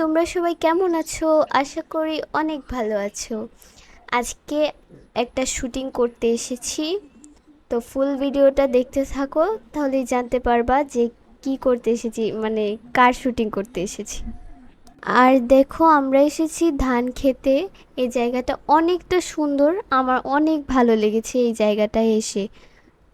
তোমরা সবাই কেমন আছো? আশা করি অনেক ভালো আছো। আজকে একটা শুটিং করতে এসেছি। তো ফুল ভিডিওটা দেখতে থাকো তাহলেই জানতে পারবা যে কি করতে এসেছি মানে কার শুটিং করতে এসেছি। আর দেখো, আমরা এসেছি ধান খেতে। এই জায়গাটা অনেকটা সুন্দর, আমার অনেক ভালো লেগেছে এই জায়গাটায় এসে।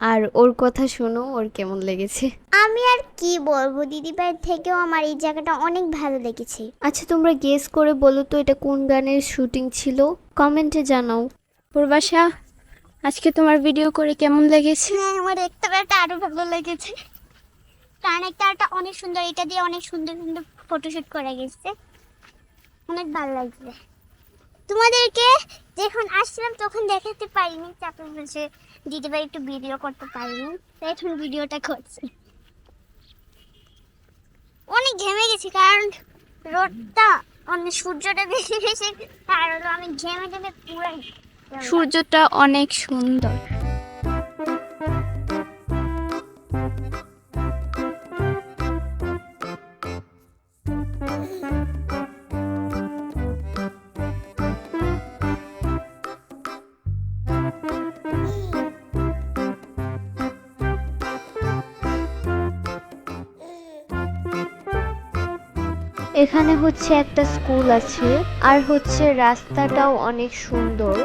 আর ওর কথা শোনো ওর কেমন লেগেছে? আমি আর কি বলব? দিদিভাইয়ের থেকেও আমার এই জায়গাটা অনেক ভালো লেগেছে। আচ্ছা তোমরা গেস করে বলো তো এটা কোন গানের শুটিং ছিল? কমেন্টে জানাও। পূর্বাশা আজকে তোমার ভিডিও করে কেমন লেগেছে? হ্যাঁ আমার একটা একটা আরও ভালো লেগেছে। কারণ একটা একটা অনেক সুন্দর এটা দিয়ে অনেক সুন্দর সুন্দর ফটোশুট করা গেছে। অনেক ভালো লাগছে। তোমাদেরকে যখন আসছিলাম তখন দেখাতে পারিনি চাপে বসে দিদিভাই একটু ভিডিও করতে পারিনি, তাই এখন ভিডিওটা করছি। অনেক ঘেমে গেছি, কারণ রোদটা অনেক সূর্যটা বেশি বেশি কারণ আমি ঘেমে ঘেমে পুরাই সূর্যটা অনেক সুন্দর। এখানে হচ্ছে একটা স্কুল আছে আর হচ্ছে রাস্তাটাও অনেক সুন্দর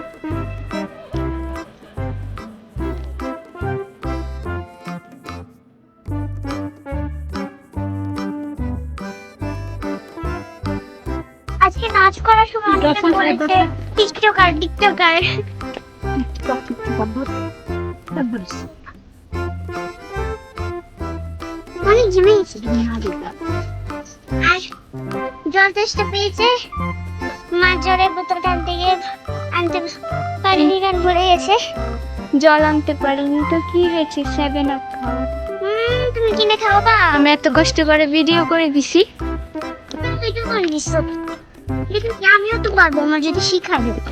আজকে নাচ করার সময় বলেছে টিকটকার টিকটকার অনেক জমে আর জল তেষ্টা পেয়েছে? মা জলের বোতলটা আনতে গিয়ে আনতে পারিনি কারণ ভরে গেছে। জল আনতে পারিনি তো কি হয়েছে? সেভেন আপ খাওয়া তুমি কিনে খাও বা। আমি এত কষ্ট করে ভিডিও করে দিছি। ভিডিও করে দিছো। আমিও তো পারব আমার যদি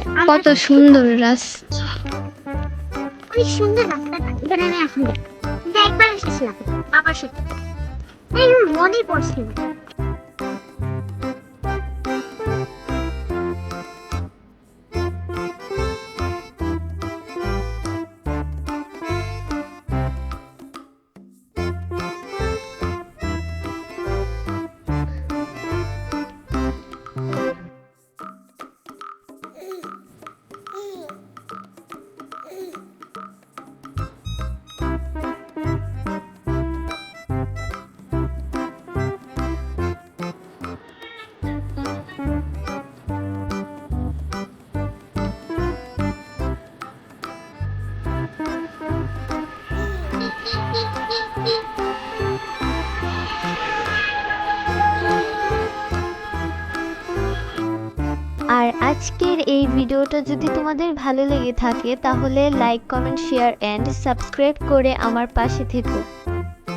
আমার কত সুন্দর রাস্তা অনেক সুন্দর রাস্তাটা এখানে আমি এখন। একবার এসেছিলাম বাবার সাথে। এই মনে পড়ছে। আর আজকের এই ভিডিওটা যদি তোমাদের ভালো লেগে থাকে, তাহলে like comment share and subscribe করে আমার পাশে থেকো।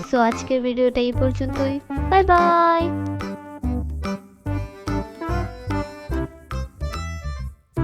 সো আজকের ভিডিওটা এই পর্যন্তই। Bye bye